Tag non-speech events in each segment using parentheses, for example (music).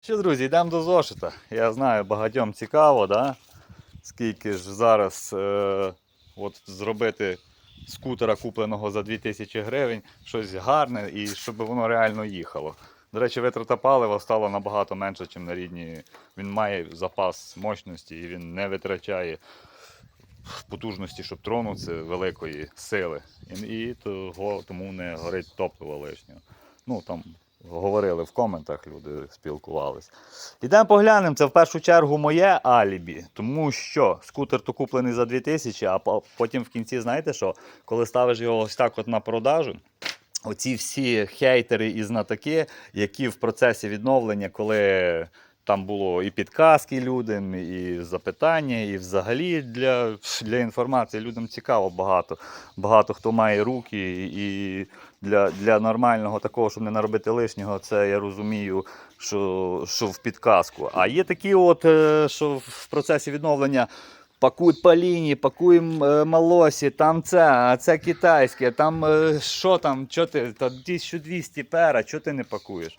Що, друзі, йдемо до зошита. Я знаю, багатьом цікаво, да? скільки ж зараз е, от зробити скутера, купленого за 2000 гривень, щось гарне і щоб воно реально їхало. До речі, витрата палива стала набагато менше, ніж на рідні. Він має запас мощності і він не витрачає потужності, щоб тронутися великої сили. І, і того, тому не горить топливо лишнього. Ну там говорили в коментах, люди спілкувались. Ідемо поглянемо, це в першу чергу моє алібі, тому що скутер то куплений за 2000, а потім в кінці, знаєте що, коли ставиш його ось так от на продажу, оці всі хейтери і знатоки, які в процесі відновлення, коли там було і підказки людям, і запитання, і взагалі для, для інформації людям цікаво багато. Багато хто має руки, і для, для нормального такого, щоб не наробити лишнього, це я розумію, що, що в підказку. А є такі, от, е, що в процесі відновлення. Пакують паліні, пакуємо е, малосі, там це, а це китайське, там е, що там, що ти, та 1200 пера, що ти не пакуєш?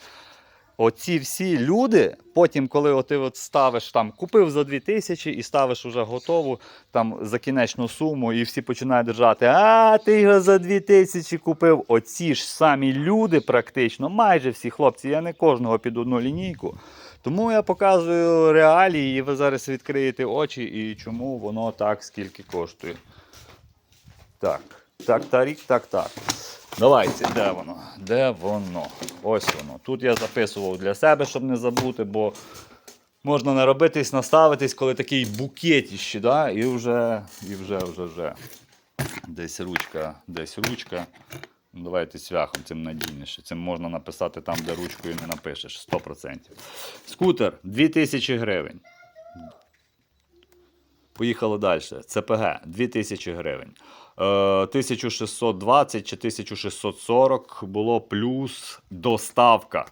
Оці всі люди, потім, коли ти от ставиш там, купив за 2000 і ставиш уже готову там за кінечну суму, і всі починають держати, а ти його за 2000 купив. Оці ж самі люди, практично, майже всі хлопці, я не кожного під одну лінійку. Тому я показую реалії, і ви зараз відкриєте очі, і чому воно так скільки коштує. Так, так, тарік, так, так. Давайте, де воно? Де воно? Ось воно. Тут я записував для себе, щоб не забути, бо можна наробитись, наставитись, коли такий букетіще, да? і вже, і вже, вже, вже. Десь ручка, десь ручка. Ну, Давайте цвяхом цим надійніше. Цим можна написати там, де ручкою не напишеш. 100%. Скутер 2000 гривень. Поїхали далі. ЦПГ 2000 гривень. Е, 1620 чи 1640 було плюс доставка.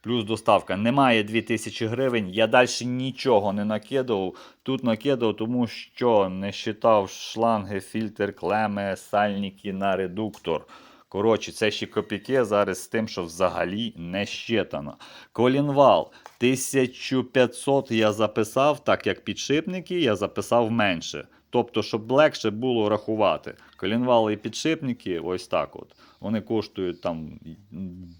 Плюс доставка. Немає 2000 гривень. Я далі нічого не накидав. Тут накидав, тому що не считав шланги, фільтр, клеми, сальники на редуктор. Коротше, це ще копійки зараз з тим, що взагалі не щитано. Колінвал 1500 я записав, так як підшипники я записав менше. Тобто, щоб легше було рахувати. Колінвали і підшипники, ось так от. Вони коштують там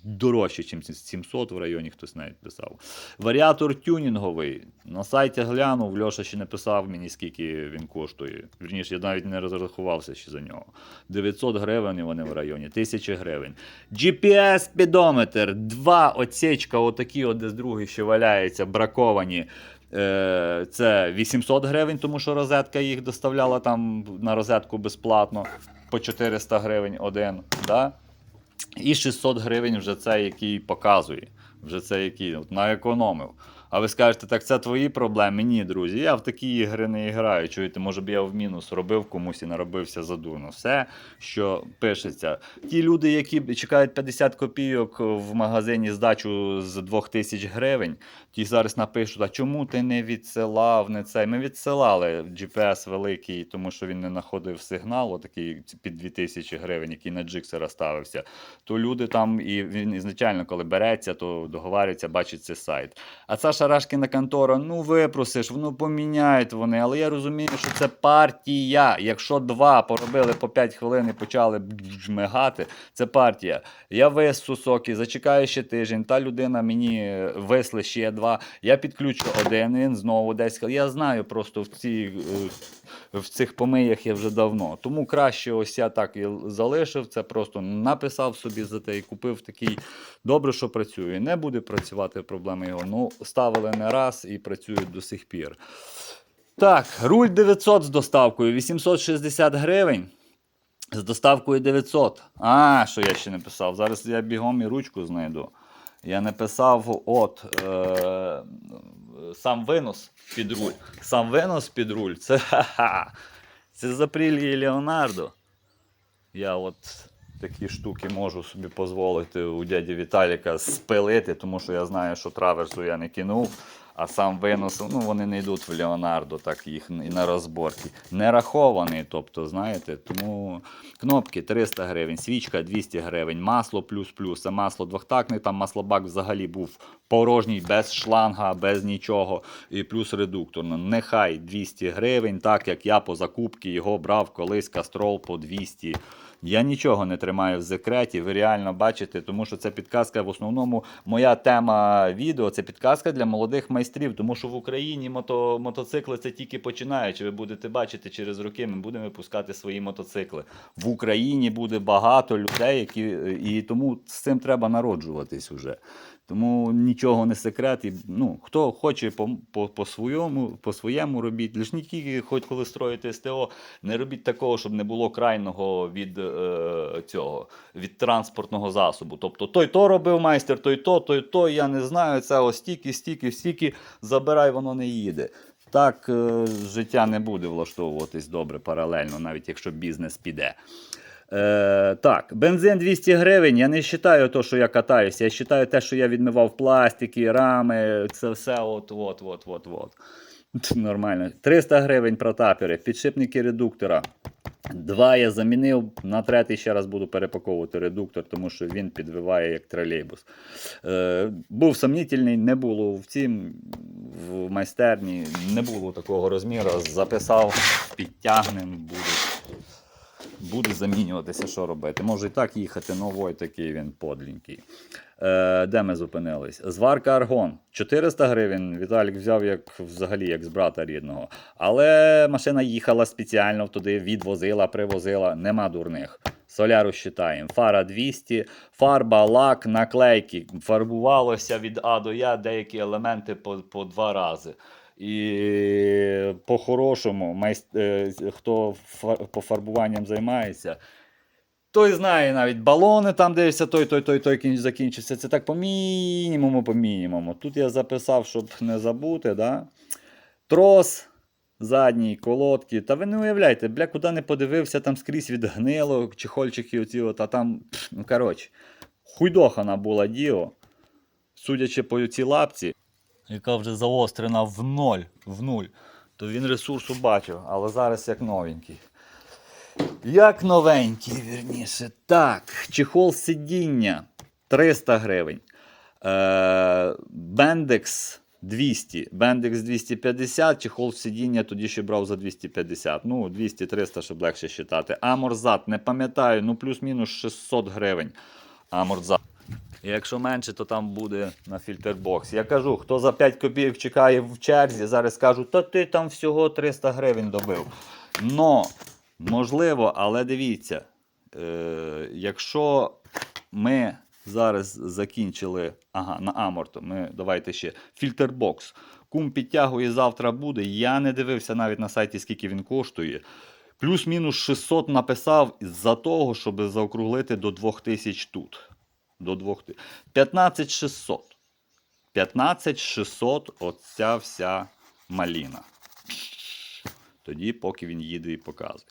дорожче, ніж 700 в районі, хтось навіть писав. Варіатор тюнінговий. На сайті глянув, Льоша ще не писав мені, скільки він коштує. Вірніше, я навіть не розрахувався ще за нього. 900 гривень вони в районі, 1000 гривень. GPS-спідометр, два отсечка, отакі, от, де з другий ще валяється, браковані. Е, Це 800 гривень, тому що розетка їх доставляла там на розетку безплатно по 400 гривень один. Да? І 600 гривень вже це, який показує. Вже це, який от, наекономив. А ви скажете, так це твої проблеми? Ні, друзі. Я в такі ігри не граю. Чуєте, може б я в мінус робив комусь і наробився задурно. Все, що пишеться. Ті люди, які чекають 50 копійок в магазині здачу з 2000 гривень, ті зараз напишуть, а чому ти не відсилав не це? Ми відсилали GPS великий, тому що він не знаходив сигнал, отакий під 2000 гривень, який на джиксера ставився. То люди там, і він ізначально, коли береться, то договарюється, бачить цей сайт. А ця шарашкіна контора, ну випросиш, воно поміняють вони. Але я розумію, що це партія. Якщо два поробили по 5 хвилин і почали жмигати, це партія. Я вис сусоки, зачекаю ще тиждень, та людина мені висли ще два. Я підключу один, він знову десь. Я знаю просто в ці. е, В цих помиях я вже давно. Тому краще ось я так і залишив. Це просто написав собі за те і купив такий. Добре, що працює. Не буде працювати проблеми його. Ну, ставили не раз і працюють до сих пір. Так, руль 900 з доставкою, 860 гривень. З доставкою 900. А, що я ще не писав? Зараз я бігом і ручку знайду. Я не писав от е, сам винос під руль. Сам винос під руль це ха-ха. Це з Леонардо. Я от такі штуки можу собі дозволити у дяді Віталіка спилити, тому що я знаю, що траверсу я не кинув. а сам виносив, ну вони не йдуть в Леонардо, так їх і на розборки. Не рахований, тобто, знаєте, тому кнопки 300 гривень, свічка 200 гривень, масло плюс-плюс, а масло двохтакне, там маслобак взагалі був порожній, без шланга, без нічого, і плюс редукторно. Нехай 200 гривень, так як я по закупці його брав колись кастрол по 200 я нічого не тримаю в секреті, ви реально бачите, тому що це підказка в основному моя тема відео це підказка для молодих майстрів, тому що в Україні мото, мотоцикли це тільки починаючи. Ви будете бачити через роки, ми будемо випускати свої мотоцикли. В Україні буде багато людей, які і тому з цим треба народжуватись уже. Тому нічого не секрет. І, ну, хто хоче по, по, по, своєму, по своєму робіть, лише не тільки хоч коли строїте СТО, не робіть такого, щоб не було крайного від е, цього, від транспортного засобу. Тобто той то робив майстер, той то, той то, я не знаю, це ось стільки, стільки, стільки, забирай, воно не їде. Так е, життя не буде влаштовуватись добре паралельно, навіть якщо бізнес піде. Е, так, бензин 200 гривень. Я не вважаю те, що я катаюся. Я вважаю те, що я відмивав пластики, рами, це все от, от, от, от, от. Нормально. 300 гривень протапери, підшипники редуктора. Два я замінив, на третій ще раз буду перепаковувати редуктор, тому що він підвиває як тролейбус. Е, був сомнітельний, не було в цім, в майстерні, не було такого розміру. Записав, підтягнем, буде. Буде замінюватися, що робити. Може і так їхати, новий такий він подленький. Е, де ми зупинились? Зварка Аргон. 400 гривень. Віталік взяв як взагалі як з брата рідного. Але машина їхала спеціально туди, відвозила, привозила. Нема дурних. Соляру считаємо. Фара 200, фарба, лак, наклейки. Фарбувалося від А до Я деякі елементи по, по два рази. І по-хорошому, е, хто по фарбуванням займається, той знає навіть балони там дивишся, той, той, той, той кін- закінчився. Це так по мінімуму, по мінімуму. Тут я записав, щоб не забути. Да? Трос задній, колодки. Та ви не уявляєте, бля, куди не подивився, там скрізь відгнило, чехольчики оці, а там, ну коротше, хуйдохана була діо. Судячи по цій лапці, яка вже заострена в ноль, в нуль, то він ресурсу бачив, але зараз як новенький. Як новенький, вірніше. Так, чехол сидіння 300 гривень. Е, Бендекс 200, Бендекс 250, чехол сидіння тоді ще брав за 250. Ну, 200-300, щоб легше считати. Аморзат, не пам'ятаю, ну плюс-мінус 600 гривень. Аморзат. Якщо менше, то там буде на фільтрбокс. Я кажу, хто за 5 копійок чекає в черзі, зараз кажу, то ти там всього 300 гривень добив. Но, можливо, але дивіться, е, якщо ми зараз закінчили ага, на аморту, ми давайте ще фільтрбокс. Кум підтягує завтра буде. Я не дивився навіть на сайті, скільки він коштує. Плюс-мінус 600 написав за того, щоб заокруглити до 2000 тут. До 2000. 15600. 15600 оця вся маліна. Тоді, поки він їде і показує.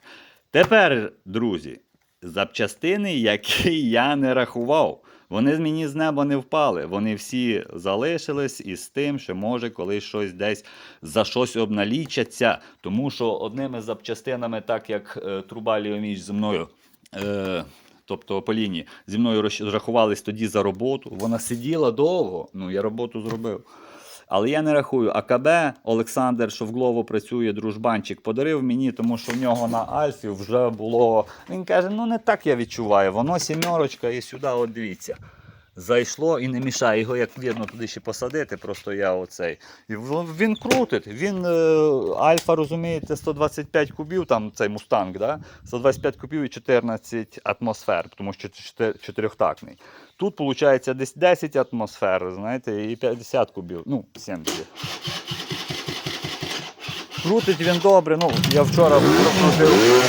Тепер, друзі, запчастини, які я не рахував. Вони мені з неба не впали. Вони всі залишились із тим, що може колись щось десь за щось обналічаться. Тому що одними запчастинами, так як е, труба Ліоміч зі мною. Е, Тобто Поліні зі мною рахувались тоді за роботу. Вона сиділа довго. Ну, я роботу зробив. Але я не рахую. АКБ Олександр, в працює, дружбанчик, подарив мені, тому що в нього на Альфі вже було. Він каже: ну не так я відчуваю. Воно сімерочка і сюди, от дивіться. Зайшло і не мішає його, як видно, туди ще посадити. Просто я оцей. І він крутить. Він е, Альфа, розумієте, 125 кубів, там цей мустанг, да? 125 кубів і 14 атмосфер, тому що чотир- чотирьохтактний. Тут виходить десь 10 атмосфер, знаєте, і 50 кубів. Ну, 70. Крутить він добре. Ну, я вчора прокрутив.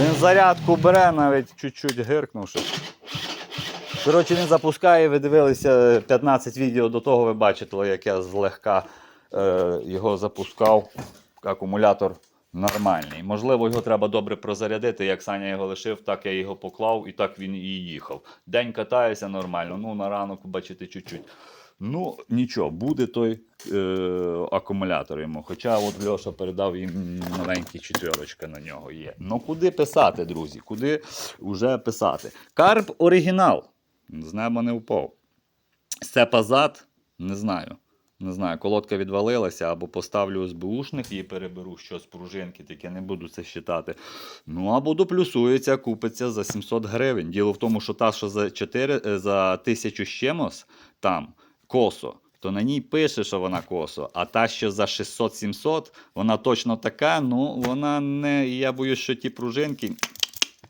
Він зарядку бере навіть чуть-чуть гиркнувши. Коротше, він запускає, ви дивилися 15 відео до того, ви бачите, як я злегка е, його запускав. Акумулятор нормальний. Можливо, його треба добре прозарядити. Як Саня його лишив, так я його поклав і так він і їхав. День катаюся нормально. Ну, на ранок, бачите, чуть-чуть Ну, нічого, буде той е, акумулятор йому. Хоча от Льоша передав їм маленькі чотирочка на нього є. Ну куди писати, друзі? Куди вже писати? Карп оригінал. З неба не впав. Сепазад, не знаю. Не знаю, колодка відвалилася, або поставлю СБУшник і переберу щось пружинки, таке не буду це считати. Ну, або доплюсується, купиться за 700 гривень. Діло в тому, що та, що за 4, е, за 1000 з чимось, там косо, то на ній пише, що вона косо. А та, що за 600-700, вона точно така, ну вона не. Я боюсь, що ті пружинки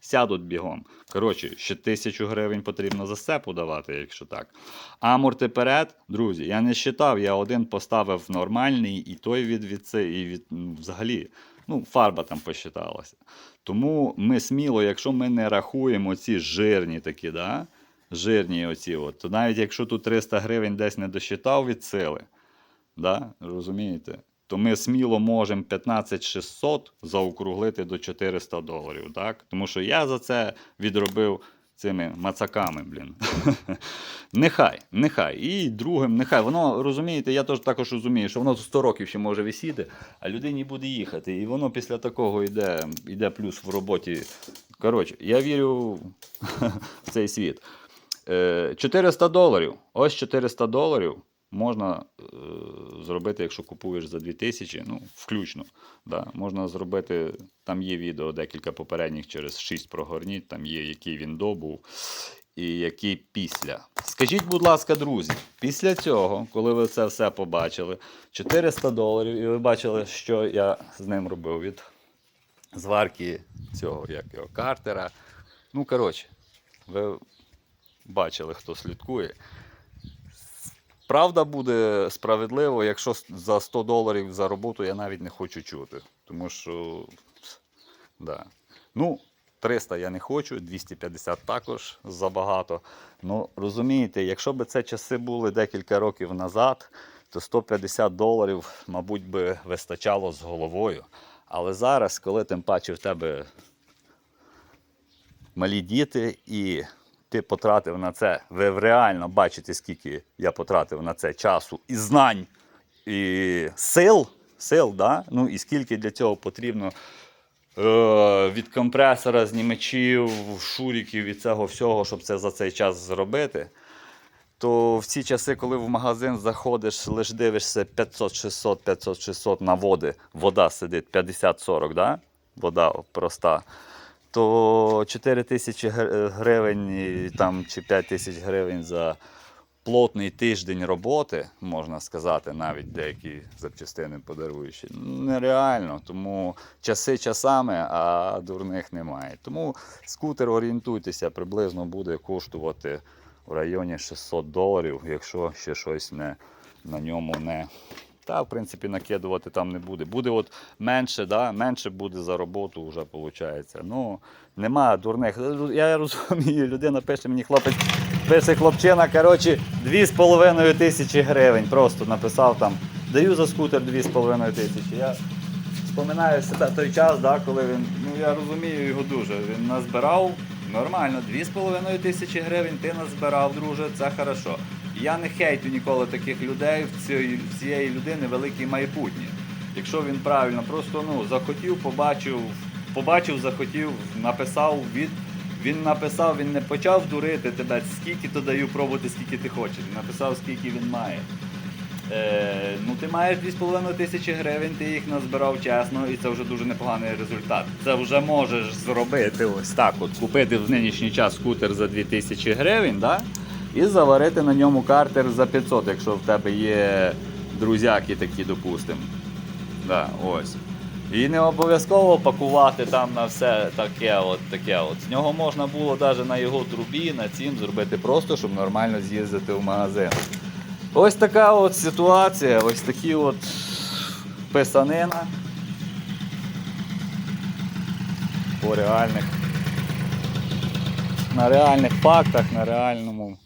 сядуть бігом. Коротше, ще тисячу гривень потрібно за сепу давати, якщо так. Аморти перед, друзі, я не считав, я один поставив нормальний, і той від від це, і від взагалі. Ну, фарба там посчиталася. Тому ми сміло, якщо ми не рахуємо ці жирні такі, да? жирні оці, от, то навіть якщо тут 300 гривень десь не досчитав від сили, да? розумієте? То ми сміло можемо 15 600 заокруглити до 400 доларів. Так? Тому що я за це відробив цими мацаками, блін. (laughs) нехай, нехай. І другим, нехай. Воно, розумієте, я теж також розумію, що воно 100 років ще може висіти, а людині буде їхати. І воно після такого йде, йде плюс в роботі. Коротше, я вірю (laughs) в цей світ. Е, 400 доларів. Ось 400 доларів можна е, зробити, якщо купуєш за 2000, ну, включно. Да, можна зробити, там є відео декілька попередніх через 6 прогорніть, там є, який він добув і який після. Скажіть, будь ласка, друзі, після цього, коли ви це все побачили, 400 доларів, і ви бачили, що я з ним робив від зварки цього, як його, картера. Ну, коротше, ви бачили, хто слідкує. Правда буде справедливо, якщо за 100 доларів за роботу я навіть не хочу чути. Тому що. Да. Ну, 300 я не хочу, 250 також забагато. Ну, розумієте, якщо б це часи були декілька років назад, то 150 доларів, мабуть, би вистачало з головою. Але зараз, коли тим паче в тебе малі діти, і ти потратив на це, ви реально бачите, скільки я потратив на це часу і знань, і сил, сил, да? ну і скільки для цього потрібно е, від компресора, знімачів, шуріків і цього всього, щоб це за цей час зробити. То в ці часи, коли в магазин заходиш, лише дивишся 500, 600, 500, 600 на води, вода сидить 50-40, да? вода проста, то 4 тисячі гривень там, чи 5 тисяч гривень за плотний тиждень роботи, можна сказати, навіть деякі запчастини подаруючі, нереально. Тому часи часами, а дурних немає. Тому скутер орієнтуйтеся, приблизно буде коштувати в районі 600 доларів, якщо ще щось не, на ньому не. Та, в принципі, накидувати там не буде. Буде от менше, да? менше буде за роботу вже виходить. Ну, нема дурних. Я розумію, людина пише мені хлопець, пише хлопчина, коротше, 2,5 тисячі гривень. Просто написав там, даю за скутер 2,5 тисячі. Я Вспоминаю той час, да, коли він, ну я розумію його дуже. Він назбирав нормально, 2,5 тисячі гривень ти назбирав, друже, це хорошо. Я не хейтю ніколи таких людей, в цієї, в цієї людини велике майбутнє. Якщо він правильно, просто ну, захотів, побачив, побачив, захотів, написав від. Він написав, він не почав дурити тебе, скільки то даю пробувати, скільки ти хочеш. Він написав, скільки він має. Е, ну, ти маєш 2,5 тисячі гривень, ти їх назбирав чесно, і це вже дуже непоганий результат. Це вже можеш зробити ось так: от купити в нинішній час скутер за 2 тисячі гривень, да? І заварити на ньому картер за 500, якщо в тебе є друзяки такі, допустимо. Да, ось. І не обов'язково пакувати там на все таке от, таке от. З нього можна було навіть на його трубі, на цім зробити просто, щоб нормально з'їздити в магазин. Ось така от ситуація, ось такі от писанина по реальних, на реальних фактах, на реальному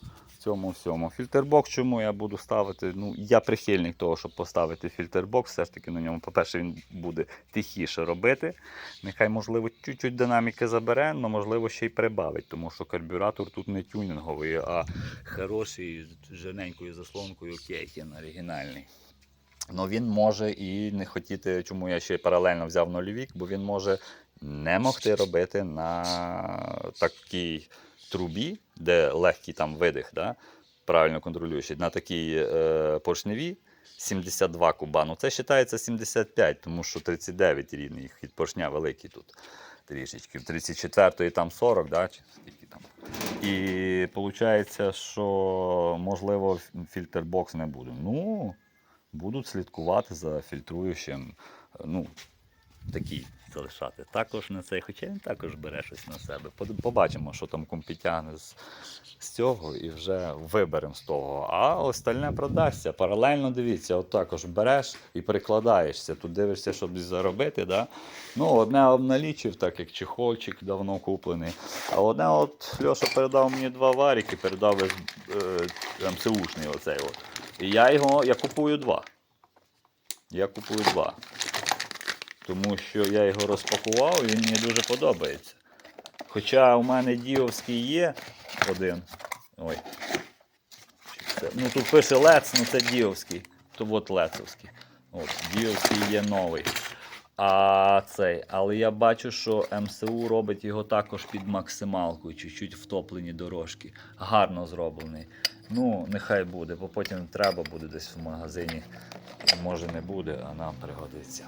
цьому всьому. Фільтрбокс, чому я буду ставити? Ну, я прихильник того, щоб поставити фільтрбокс. Все ж таки на ньому, по-перше, він буде тихіше робити. Нехай, можливо, чуть-чуть динаміки забере, але можливо ще й прибавить, тому що карбюратор тут не тюнінговий, а хороший з жирненькою заслонкою кейтін оригінальний. Ну він може і не хотіти, чому я ще паралельно взяв нульовік, бо він може не могти робити на такій трубі, де легкий там видих, да, правильно контролюючий, на такій е, поршневій 72 куба. Ну це вважається 75, тому що 39 рідний, хід поршня великий тут трішечки. В 34 там 40, да, чи скільки там. І виходить, що можливо фільтрбокс не буде. Ну, будуть слідкувати за фільтруючим. Ну, такі залишати. Також на цей, хоча він також бере щось на себе. Побачимо, що там компі тягне з, з цього, і вже виберемо з того. А остальне продасться. Паралельно дивіться, от також береш і прикладаєшся. Тут дивишся, щоб заробити. Да? Ну, одне обналічив, так як чехольчик давно куплений. А одне от Льоша передав мені два варіки, передав із, е, МСУшний оцей от. І я його я купую два. Я купую два. Тому що я його розпакував і він мені дуже подобається. Хоча у мене діовський є один. Ой. Ну тут пише Лец, ну це діовський. То от Лецовський. От, діовський є новий. А цей, але я бачу, що МСУ робить його також під максималку, чуть-чуть втоплені дорожки. Гарно зроблений. Ну, нехай буде, бо потім треба буде десь в магазині. Може не буде, а нам пригодиться.